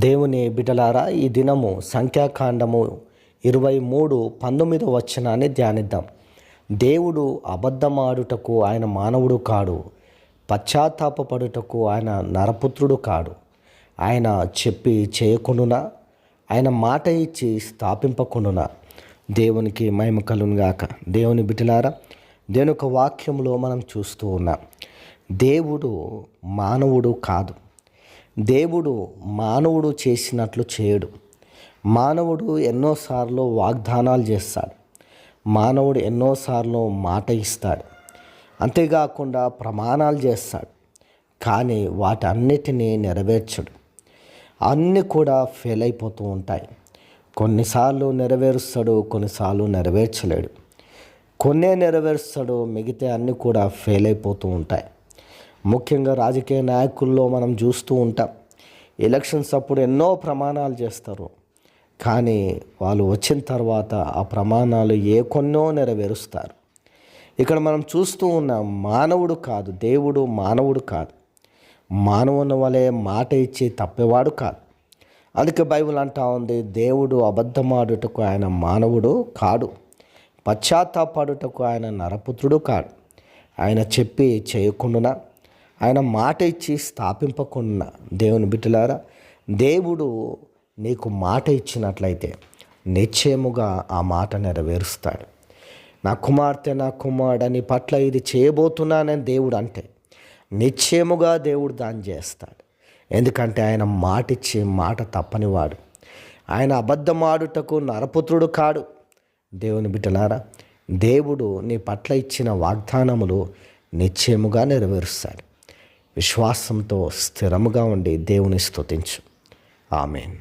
దేవుని బిడలారా ఈ దినము సంఖ్యాకాండము ఇరవై మూడు పంతొమ్మిదో వచనాన్ని ధ్యానిద్దాం. దేవుడు అబద్ధమాడుటకు ఆయన మానవుడు కాడు పశ్చాత్తాపడుటకు ఆయన నరపుత్రుడు కాడు. ఆయన చెప్పి చేయకుండునా? ఆయన మాట ఇచ్చి స్థాపింపకుండునా? దేవునికి మహిమ కలుగునుగాక దేవుని బిటలారా దేవుని యొక్క వాక్యంలో మనం చూస్తూ ఉన్నాం. దేవుడు మానవుడు కాదు. దేవుడు మానవుడు చేసినట్లు చేయడు. మానవుడు ఎన్నోసార్లు వాగ్దానాలు చేస్తాడు. మానవుడు ఎన్నోసార్లు మాట ఇస్తాడు. అంతేకాకుండా ప్రమాణాలు చేస్తాడు. కానీ వాటన్నిటినీ నెరవేర్చడు. అన్నీ కూడా ఫెయిల్ అయిపోతూ ఉంటాయి. కొన్నిసార్లు నెరవేరుస్తాడు కొన్నిసార్లు నెరవేర్చలేడు. కొన్నే నెరవేరుస్తాడు మిగతా అన్నీ కూడా ఫెయిల్ అయిపోతూ ఉంటాయి. ముఖ్యంగా రాజకీయ నాయకుల్లో మనం చూస్తూ ఉంటాం. ఎలక్షన్స్ అప్పుడు ఎన్నో ప్రమాణాలు చేస్తారు. కానీ వాళ్ళు వచ్చిన తర్వాత ఆ ప్రమాణాలు ఏ కొన్నో నెరవేరుస్తారు. ఇక్కడ మనం చూస్తూ ఉన్నాం మానవుడు కాదు దేవుడు మానవుడు కాదు. మానవుని వలె మాట ఇచ్చి తప్పేవాడు కాదు. అందుకే బైబిల్ అంటా ఉంది దేవుడు అబద్ధమాడుటకు ఆయన మానవుడు కాడు. పశ్చాత్తాపాడుటకు ఆయన నరపుత్రుడు కాడు. ఆయన చెప్పి చేయకుండా ఆయన మాట ఇచ్చి స్థాపింపకుండా దేవుని బిడ్డలారా దేవుడు నీకు మాట ఇచ్చినట్లయితే నిశ్చయముగా ఆ మాట నెరవేరుస్తాడు. నా కుమార్తె నా కుమారుడని పట్ల ఇది చేయబోతున్నానని దేవుడు అంటే నిశ్చయముగా దేవుడు దాన్ని చేస్తాడు. ఎందుకంటే ఆయన మాట ఇచ్చి మాట తప్పనివాడు ఆయన అబద్ధమాడుటకు నరపుత్రుడు కాడు. దేవుని బిడ్డలారా దేవుడు నీ పట్ల ఇచ్చిన వాగ్దానములు నిశ్చయముగా నెరవేరుస్తాడు. విశ్వాసంతో స్థిరముగా ఉండి దేవుని స్తుతించు. ఆమెన్.